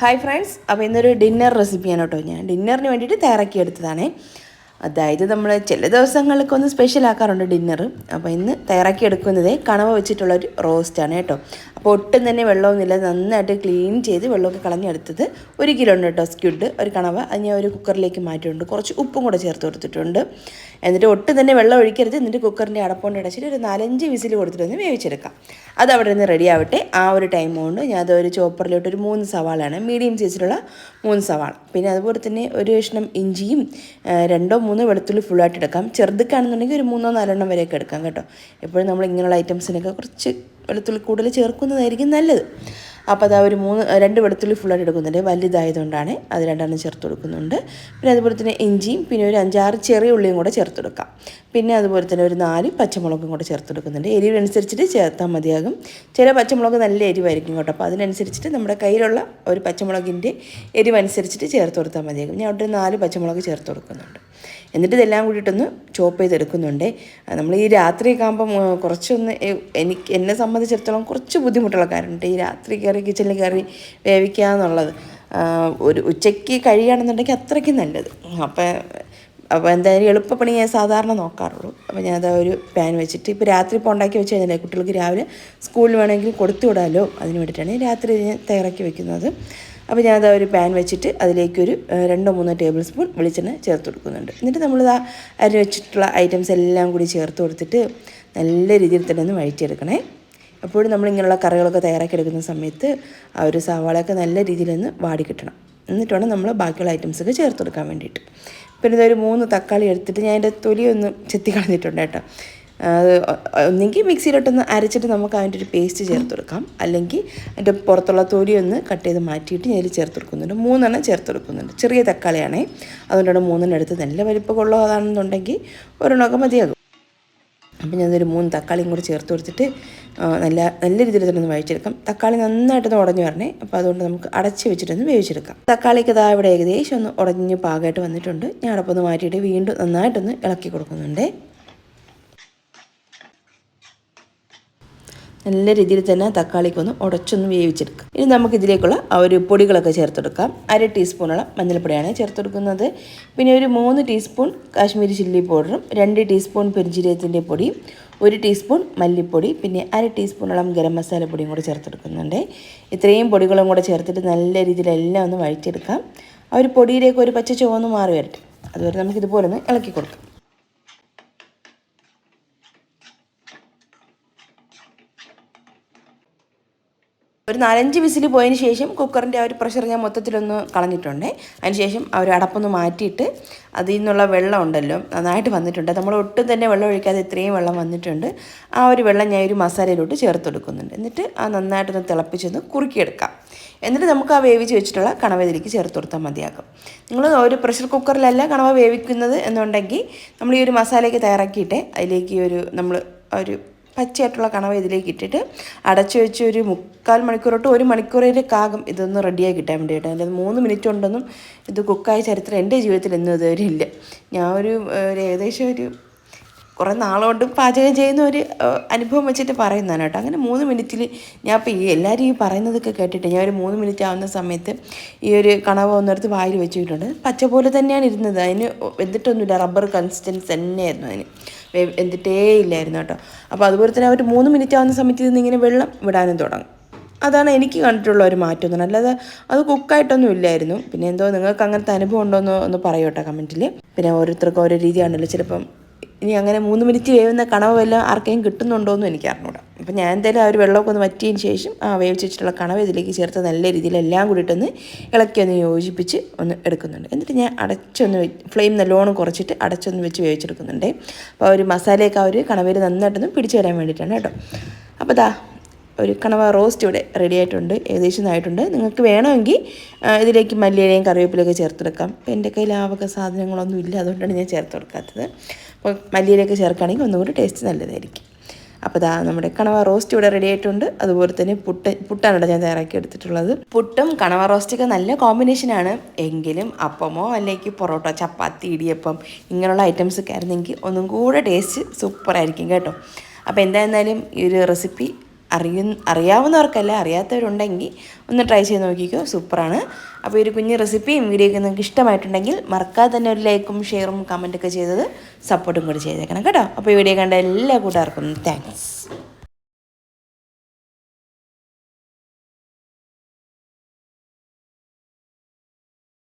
Hi friends അപ്പോൾ ഇന്നൊരു dinner റെസിപ്പിയാണ് കേട്ടോ. ഞാൻ ഡിന്നറിന് വേണ്ടിയിട്ട് തയ്യാറാക്കി എടുത്തതാണേ അതായത് നമ്മൾ ചില ദിവസങ്ങളിലൊക്കെ ഒന്ന് സ്പെഷ്യൽ ആക്കാറുണ്ട് ഡിന്നർ അപ്പോൾ ഇന്ന് തയ്യാറാക്കി എടുക്കുന്നത് കണവ വെച്ചിട്ടുള്ള ഒരു റോസ്റ്റാണ് കേട്ടോ. അപ്പോൾ ഒട്ടും തന്നെ വെള്ളമൊന്നുമില്ല. നന്നായിട്ട് ക്ലീൻ ചെയ്ത് വെള്ളമൊക്കെ കളഞ്ഞെടുത്തത് ഒരു കിലോ ഉണ്ട് കേട്ടോ സ്ക്യുഡ് ഒരു കണവ. അത് ഞാൻ ഒരു കുക്കറിലേക്ക് മാറ്റിയിട്ടുണ്ട്. കുറച്ച് ഉപ്പും കൂടെ ചേർത്ത് കൊടുത്തിട്ടുണ്ട്. എന്നിട്ട് ഒട്ടും തന്നെ വെള്ളം ഒഴിക്കരുത്. എന്നിട്ട് കുക്കറിന്റെ അടപ്പുകൊണ്ട് അടച്ചിട്ട് ഒരു നാലഞ്ച് വിസിൽ കൊടുത്തിട്ടൊന്ന് വേവിച്ചെടുക്കാം. അത് അവിടെ നിന്ന് റെഡി ആവട്ടെ. ആ ഒരു ടൈം കൊണ്ട് ഞാൻ അത് ഒരു ചോപ്പറിലോട്ട് ഒരു മൂന്ന് സവാളയാണ്. മീഡിയം സൈസിലുള്ള മൂന്ന് സവാള. പിന്നെ അതുപോലെ തന്നെ ഒരു കഷ്ണം ഇഞ്ചിയും രണ്ടോ മൂന്നോ വെളുത്തുള്ളി ഫുള്ളായിട്ട് എടുക്കാം. ചെറുതൊക്കെയാണെന്നുണ്ടെങ്കിൽ ഒരു മൂന്നോ നാലെണ്ണം വരെയൊക്കെ എടുക്കാം കേട്ടോ. എപ്പോഴും നമ്മൾ ഇങ്ങനെയുള്ള ഐറ്റംസിനൊക്കെ കുറച്ച് വെളുത്തുള്ളി കൂടുതൽ ചേർക്കുന്നതായിരിക്കും നല്ലത്. അപ്പോൾ അതാ ഒരു മൂന്ന് രണ്ട് വെളുത്തുള്ളി ഫുള്ളായിട്ട് എടുക്കുന്നുണ്ട്. വലുതായതുകൊണ്ടാണ് അത് രണ്ടെണ്ണം ചേർത്ത് കൊടുക്കുന്നുണ്ട്. പിന്നെ അതുപോലെ തന്നെ ഇഞ്ചിയും പിന്നെ ഒരു അഞ്ചാറ് ചെറിയ ഉള്ളിയും കൂടെ ചേർത്ത് കൊടുക്കാം. പിന്നെ അതുപോലെ തന്നെ ഒരു നാല് പച്ചമുളകും കൂടെ ചേർത്ത് കൊടുക്കുന്നുണ്ട്. എരിവിനനുസരിച്ചിട്ട് ചേർത്താൽ മതിയാകും. ചില പച്ചമുളക് നല്ല എരിവായിരിക്കും കേട്ടോ. അപ്പോൾ അതിനനുസരിച്ചിട്ട് നമ്മുടെ കയ്യിലുള്ള ഒരു പച്ചമുളകിന്റെ എരിവനുസരിച്ചിട്ട് ചേർത്ത് കൊടുത്താൽ മതിയാകും. ഞാൻ അവിടെ നാല് പച്ചമുളക് ചേർത്ത് കൊടുക്കുന്നുണ്ട്. എന്നിട്ട് ഇതെല്ലാം കൂടിയിട്ടൊന്ന് ചോപ്പ് ചെയ്തെടുക്കുന്നുണ്ട്. നമ്മൾ ഈ രാത്രിയൊക്കെ ആകുമ്പം കുറച്ചൊന്ന് എനിക്ക് എന്നെ സംബന്ധിച്ചിടത്തോളം കുറച്ച് ബുദ്ധിമുട്ടുള്ള കാര്യമുണ്ട്. ഈ രാത്രി കയറി കിച്ചണിൽ കയറി വേവിക്കുക എന്നുള്ളത് ഒരു ഉച്ചയ്ക്ക് കഴിയുകയാണെന്നുണ്ടെങ്കിൽ അത്രയ്ക്ക് നല്ലത്. അപ്പം അപ്പോൾ എന്തായാലും എളുപ്പപ്പണി ഞാൻ സാധാരണ നോക്കാറുള്ളൂ. അപ്പോൾ ഞാൻ അതാ ഒരു പാൻ വെച്ചിട്ട് ഇപ്പോൾ രാത്രി ഇപ്പോൾ ഉണ്ടാക്കി വെച്ച് കഴിഞ്ഞാൽ കുട്ടികൾക്ക് രാവിലെ സ്കൂളിൽ വേണമെങ്കിൽ കൊടുത്തു വിടാമല്ലോ അതിന് വേണ്ടിയിട്ടാണ് രാത്രി ഞാൻ തയ്യാറാക്കി വെക്കുന്നത്. അപ്പോൾ ഞാനത് ഒരു പാൻ വെച്ചിട്ട് അതിലേക്കൊരു രണ്ടോ മൂന്നോ ടേബിൾ സ്പൂൺ വെളിച്ചെണ്ണ ചേർത്ത് കൊടുക്കുന്നുണ്ട്. എന്നിട്ട് നമ്മൾ ആ അരി വെച്ചിട്ടുള്ള ഐറ്റംസ് എല്ലാം കൂടി ചേർത്ത് കൊടുത്തിട്ട് നല്ല രീതിയിൽ തന്നെ ഒന്ന് വഴറ്റിയെടുക്കണേ. അപ്പോഴും നമ്മളിങ്ങനെയുള്ള കറികളൊക്കെ തയ്യാറാക്കി എടുക്കുന്ന സമയത്ത് ആ ഒരു സവാളയൊക്കെ നല്ല രീതിയിലൊന്ന് വാടി കിട്ടണം. എന്നിട്ട് വേണം നമ്മൾ ബാക്കിയുള്ള ഐറ്റംസൊക്കെ ചേർത്ത് കൊടുക്കാൻ വേണ്ടിയിട്ട്. പിന്നെ ഇതൊരു മൂന്ന് തക്കാളി എടുത്തിട്ട് ഞാൻ അതിന്റെ തൊലി ഒന്ന് ചെത്തി കളഞ്ഞിട്ടുണ്ട് കേട്ടോ. ഒന്നെങ്കിൽ മിക്സിയിലോട്ടൊന്ന് അരച്ചിട്ട് നമുക്ക് അതിന്റെ ഒരു പേസ്റ്റ് ചേർത്ത് കൊടുക്കാം. അല്ലെങ്കിൽ അതിന്റെ പുറത്തുള്ള തൊലി ഒന്ന് കട്ട് ചെയ്ത് മാറ്റിയിട്ട് ഞാൻ ചേർത്ത് കൊടുക്കുന്നുണ്ട്. മൂന്നെണ്ണം ചേർത്ത് കൊടുക്കുന്നുണ്ട്. ചെറിയ തക്കാളിയാണേ. അതുകൊണ്ടാണ് മൂന്നെണ്ണം എടുത്ത് നല്ല വലിപ്പമൊക്കെ അതാണെന്നുണ്ടെങ്കിൽ ഒരെണ്ണമൊക്കെ മതിയാകും. അപ്പം ഞാനൊരു മൂന്ന് തക്കാളിയും കൂടി ചേർത്ത് കൊടുത്തിട്ട് നല്ല നല്ല രീതിയിൽ തന്നെ ഒന്ന് വഴിച്ചെടുക്കാം തക്കാളി നന്നായിട്ടൊന്ന് ഉടഞ്ഞു വരണേ. അപ്പോൾ അതുകൊണ്ട് നമുക്ക് അടച്ച് വെച്ചിട്ടൊന്ന് വേവിച്ചെടുക്കാം. തക്കാളിക്ക് ഇതാ ഇവിടെ ഏകദേശം ഒന്ന് ഉടഞ്ഞ് പാകമായിട്ട് വന്നിട്ടുണ്ട്. ഞാൻ അടപ്പൊന്ന് മാറ്റിയിട്ട് വീണ്ടും നന്നായിട്ടൊന്ന് ഇളക്കി കൊടുക്കുന്നുണ്ട്. നല്ല രീതിയിൽ തന്നെ തക്കാളിക്കൊന്ന് ഉടച്ചൊന്ന് വേവിച്ചെടുക്കാം. ഇനി നമുക്ക് ഇതിലേക്കുള്ള ആ ഒരു പൊടികളൊക്കെ ചേർത്തെടുക്കാം. അര ടീസ്പൂണോളം മഞ്ഞൾപ്പൊടിയാണ് ചേർത്തെടുക്കുന്നത്. പിന്നെ ഒരു മൂന്ന് ടീസ്പൂൺ കാശ്മീരി ചില്ലി പൗഡറും രണ്ട് ടീസ്പൂൺ പെരിഞ്ചീരകത്തിന്റെ പൊടിയും ഒരു ടീസ്പൂൺ മല്ലിപ്പൊടി പിന്നെ അര ടീസ്പൂണോളം ഗരം മസാല പൊടിയും കൂടെ ചേർത്തെടുക്കുന്നുണ്ട്. ഇത്രയും പൊടികളും കൂടെ ചേർത്തിട്ട് നല്ല രീതിയിൽ എല്ലാം ഒന്ന് വഴറ്റിയെടുക്കാം. ആ ഒരു പൊടിയിലേക്ക് ഒരു പച്ച ചുവന്ന് മാറി വരട്ടെ. അതുവരെ നമുക്കിതുപോലെ ഒന്ന് ഇളക്കി കൊടുക്കാം ഒരു നാലഞ്ച് വിസിൽ പോയതിന് ശേഷം കുക്കറിന്റെ ആ ഒരു പ്രഷർ ഞാൻ മൊത്തത്തിലൊന്ന് കളഞ്ഞിട്ടുണ്ട്. അതിന് ശേഷം ആ ഒരു അടപ്പൊന്ന് മാറ്റിയിട്ട് അതിൽ നിന്നുള്ള വെള്ളം ഉണ്ടല്ലോ നന്നായിട്ട് വന്നിട്ടുണ്ട്. നമ്മൾ ഒട്ടും തന്നെ വെള്ളം ഒഴിക്കാതെ ഇത്രയും വെള്ളം വന്നിട്ടുണ്ട്. ആ ഒരു വെള്ളം ഞാൻ ഒരു മസാലയിലോട്ട് ചേർത്ത് കൊടുക്കുന്നുണ്ട് എന്നിട്ട് ആ നന്നായിട്ടൊന്ന് തിളപ്പിച്ചൊന്ന് കുറുക്കിയെടുക്കാം. എന്നിട്ട് നമുക്ക് ആ വേവിച്ച് വെച്ചിട്ടുള്ള കണവ ഇതിലേക്ക് ചേർത്ത് കൊടുത്താൽ മതിയാക്കും നിങ്ങൾ ഒരു പ്രഷർ കുക്കറിലല്ല കണവ വേവിക്കുന്നത് എന്നുണ്ടെങ്കിൽ നമ്മൾ ഈ ഒരു മസാലയൊക്കെ തയ്യാറാക്കിയിട്ട് അതിലേക്ക് ഒരു നമ്മൾ ഒരു പച്ചയായിട്ടുള്ള കണവ ഇതിലേക്ക് ഇട്ടിട്ട് അടച്ചു വെച്ച് ഒരു മുക്കാൽ മണിക്കൂർ തൊട്ട് ഒരു മണിക്കൂറിലേക്ക് കാകം ഇതൊന്ന് റെഡിയായി കിട്ടാൻ വേണ്ടിയിട്ട്. അതിന്റെ മൂന്ന് മിനിറ്റ് ഉണ്ടെന്നും ഇത് കുക്കായ ചരിത്രം എന്റെ ജീവിതത്തിൽ ഇന്നും ഇതുവരെ ഇല്ല. ഞാൻ ഒരു ഏകദേശം ഒരു കുറേ നാളുകൊണ്ട് പാചകം ചെയ്യുന്ന ഒരു അനുഭവം വെച്ചിട്ട് പറയുന്നതാണ് കേട്ടോ. അങ്ങനെ മൂന്ന് മിനിറ്റിൽ ഞാൻ ഇപ്പോൾ ഈ എല്ലാവരും ഈ പറയുന്നതൊക്കെ കേട്ടിട്ട് ഞാൻ ഒരു മൂന്ന് മിനിറ്റ് ആവുന്ന സമയത്ത് ഈ ഒരു കണവ ഒന്നെടുത്ത് വായിൽ വെച്ചിട്ടുണ്ട്. പച്ച പോലെ തന്നെയാണ് ഇരുന്നത്. അതിന് വെന്തിട്ടൊന്നുമില്ല. റബ്ബർ കൺസിസ്റ്റൻസ് തന്നെയായിരുന്നു അതിന്. എന്തിട്ടേ ഇല്ലായിരുന്നു കേട്ടോ. അപ്പോൾ അതുപോലെ തന്നെ ഒരു മൂന്ന് മിനിറ്റ് ആവുന്ന സമയത്ത് ഇതിൽ ഇങ്ങനെ വെള്ളം വിടാനും തുടങ്ങും. അതാണ് എനിക്ക് കണ്ടിട്ടുള്ള ഒരു മാറ്റം എന്ന് അല്ലാതെ അത് കുക്കായിട്ടൊന്നും ഇല്ലായിരുന്നു. പിന്നെ എന്തോ നിങ്ങൾക്ക് അങ്ങനത്തെ അനുഭവം ഉണ്ടോ എന്ന് ഒന്ന് പറയൂട്ടോ കമന്റിൽ പിന്നെ ഓരോരുത്തർക്കും ഓരോ രീതിയാണല്ലോ. ചിലപ്പം ഇനി അങ്ങനെ മൂന്ന് മിനിറ്റ് വേവുന്ന കണവ് വല്ലതും ആർക്കെങ്കിലും എന്ന് എനിക്ക് അറിഞ്ഞൂടാ. അപ്പം ഞാൻ എന്തായാലും ആ ഒരു വെള്ളമൊക്കെ ഒന്ന് വറ്റിയതിന് ശേഷം ആ വേവിച്ച് വെച്ചിട്ടുള്ള കണവ് ഇതിലേക്ക് ചേർത്ത് നല്ല രീതിയിൽ എല്ലാം കൂടിയിട്ടൊന്ന് ഇളക്കി ഒന്ന് യോജിപ്പിച്ച് ഒന്ന് എടുക്കുന്നുണ്ട്. എന്നിട്ട് ഞാൻ അടച്ചൊന്ന് ഫ്ലെയിം നല്ലോണം കുറച്ചിട്ട് അടച്ചൊന്ന് വെച്ച് വേവിച്ചെടുക്കുന്നുണ്ട്. അപ്പോൾ ആ ഒരു മസാലയൊക്കെ ആ ഒരു കണവയിൽ നന്നായിട്ടൊന്ന് പിടിച്ചു വരാൻ വേണ്ടിയിട്ടാണ് കേട്ടോ. അപ്പോൾ ദാ ഒരു കണവ റോസ്റ്റ് ഇവിടെ റെഡി ആയിട്ടുണ്ട് ഏകദേശം ആയിട്ടുണ്ട് നിങ്ങൾക്ക് വേണമെങ്കിൽ ഇതിലേക്ക് മല്ലിയിലയും കറിവേപ്പിലൊക്കെ ചേർത്തെടുക്കാം. അപ്പോൾ എന്റെ കയ്യിൽ ആവൊക്കെ സാധനങ്ങളൊന്നും ഇല്ല അതുകൊണ്ടാണ് ഞാൻ ചേർത്ത് കൊടുക്കാത്തത്. അപ്പോൾ മല്ലിയിലൊക്കെ ചേർക്കുകയാണെങ്കിൽ ഒന്നുകൂടി ടേസ്റ്റ് നല്ലതായിരിക്കും. അപ്പോൾ ദാ നമ്മുടെ കണവ റോസ്റ്റ് ഇവിടെ റെഡി ആയിട്ടുണ്ട്. അതുപോലെ തന്നെ പുട്ട് പുട്ടാണ് ഞാൻ തയ്യാറാക്കി എടുത്തിട്ടുള്ളത്. പുട്ടും കണവ റോസ്റ്റൊക്കെ നല്ല കോമ്പിനേഷനാണ് എങ്കിലും അപ്പമോ അല്ലെങ്കിൽ പൊറോട്ട ചപ്പാത്തി ഇടിയപ്പം ഇങ്ങനെയുള്ള ഐറ്റംസ് ഒക്കെ ആയിരുന്നെങ്കിൽ ഒന്നും കൂടെ ടേസ്റ്റ് സൂപ്പറായിരിക്കും കേട്ടോ. അപ്പോൾ എന്തായിരുന്നാലും ഈ ഒരു റെസിപ്പി അറിയ അറിയാവുന്നവർക്കല്ല അറിയാത്തവരുണ്ടെങ്കിൽ ഒന്ന് ട്രൈ ചെയ്ത് നോക്കിക്കോ. സൂപ്പറാണ്. അപ്പോൾ ഒരു കുഞ്ഞ് റെസിപ്പിയും വീഡിയോ ഒക്കെ നിങ്ങൾക്ക് ഇഷ്ടമായിട്ടുണ്ടെങ്കിൽ മറക്കാതെ തന്നെ ഒരു ലൈക്കും ഷെയറും കമന്റൊക്കെ ചെയ്തത് സപ്പോർട്ടും കൂടി ചെയ്തേക്കണം കേട്ടോ. അപ്പോൾ ഈ വീഡിയോ കണ്ട എല്ലാ കൂട്ടുകാർക്കും താങ്ക്സ്